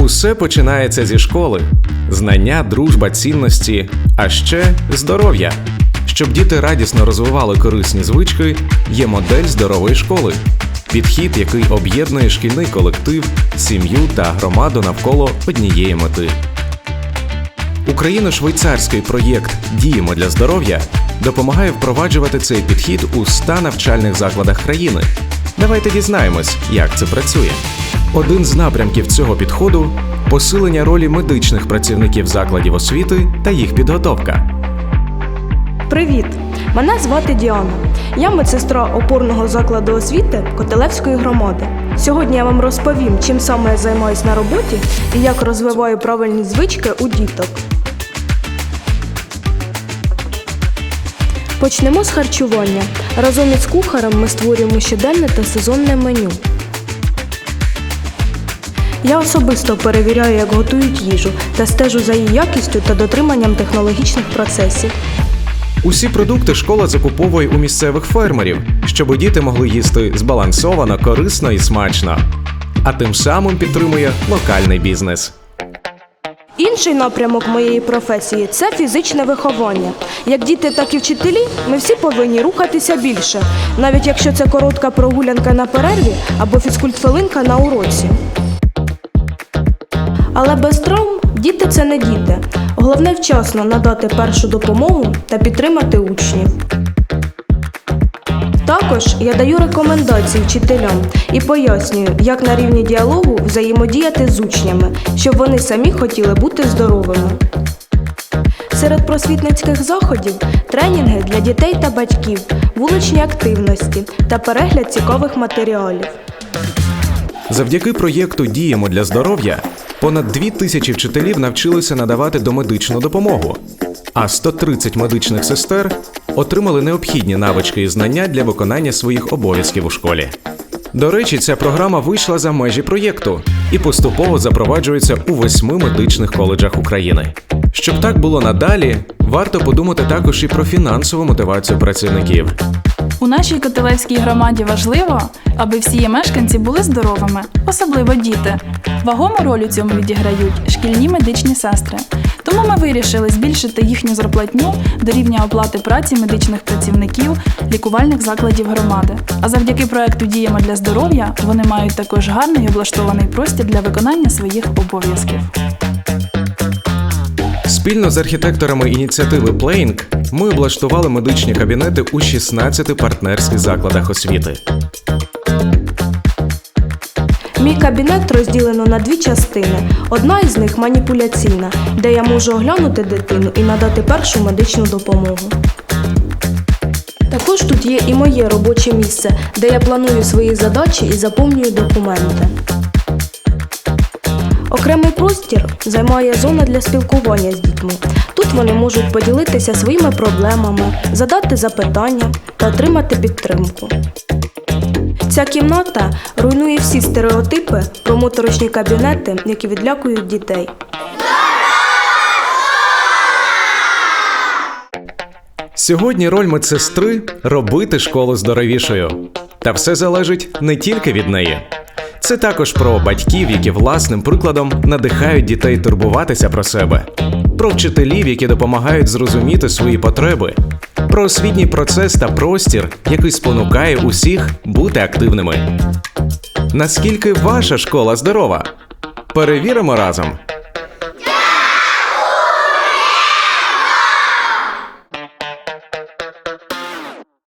Усе починається зі школи: знання, дружба, цінності, а ще здоров'я. Щоб діти радісно розвивали корисні звички, є модель здорової школи. Підхід, який об'єднує шкільний колектив, сім'ю та громаду навколо однієї мети. Україно-швейцарський проєкт Діємо для здоров'я допомагає впроваджувати цей підхід у 100 навчальних закладах країни. Давайте дізнаємось, як це працює. Один з напрямків цього підходу посилення ролі медичних працівників закладів освіти та їх підготовка. Привіт! Мене звати Діана. Я медсестра опорного закладу освіти Котелевської громади. Сьогодні я вам розповім, чим саме я займаюся на роботі і як розвиваю правильні звички у діток. Почнемо з харчування. Разом із кухарем ми створюємо щоденне та сезонне меню. Я особисто перевіряю, як готують їжу та стежу за її якістю та дотриманням технологічних процесів. Усі продукти школа закуповує у місцевих фермерів, щоб діти могли їсти збалансовано, корисно і смачно. А тим самим підтримує локальний бізнес. Інший напрямок моєї професії це фізичне виховання. Як діти, так і вчителі, ми всі повинні рухатися більше, навіть якщо це коротка прогулянка на перерві або фізкультхвилинка на уроці. Але без травм діти це не діти. Головне вчасно надати першу допомогу та підтримати учнів. Також я даю рекомендації вчителям і пояснюю, як на рівні діалогу взаємодіяти з учнями, щоб вони самі хотіли бути здоровими. Серед просвітницьких заходів тренінги для дітей та батьків, вуличні активності та перегляд цікавих матеріалів. Завдяки проєкту Діємо для здоров'я понад дві тисячі вчителів навчилися надавати домедичну допомогу, а 130 медичних сестер отримали необхідні навички і знання для виконання своїх обов'язків у школі. До речі, ця програма вийшла за межі проєкту і поступово запроваджується у восьми медичних коледжах України. Щоб так було надалі, варто подумати також і про фінансову мотивацію працівників. У нашій Котелевській громаді важливо, аби всі її мешканці були здоровими, особливо діти. Вагому роль у цьому відіграють шкільні медичні сестри. Тому ми вирішили збільшити їхню зарплатню до рівня оплати праці медичних працівників лікувальних закладів громади. А завдяки проекту Діємо для здоров'я вони мають також гарний облаштований простір для виконання своїх обов'язків. Спільно з архітекторами ініціативи Playing ми облаштували медичні кабінети у 16 партнерських закладах освіти. Мій кабінет розділено на дві частини. Одна із них маніпуляційна, де я можу оглянути дитину і надати першу медичну допомогу. Також тут є і моє робоче місце, де я планую свої задачі і заповнюю документи. Окремий простір займає зона для спілкування з дітьми. Тут вони можуть поділитися своїми проблемами, задати запитання та отримати підтримку. Ця кімната руйнує всі стереотипи про моторошні кабінети, які відлякують дітей. Сьогодні роль медсестри робити школу здоровішою. Та все залежить не тільки від неї. Це також про батьків, які власним прикладом надихають дітей турбуватися про себе, про вчителів, які допомагають зрозуміти свої потреби, про освітній процес та простір, який спонукає усіх бути активними. Наскільки ваша школа здорова? Перевіримо разом.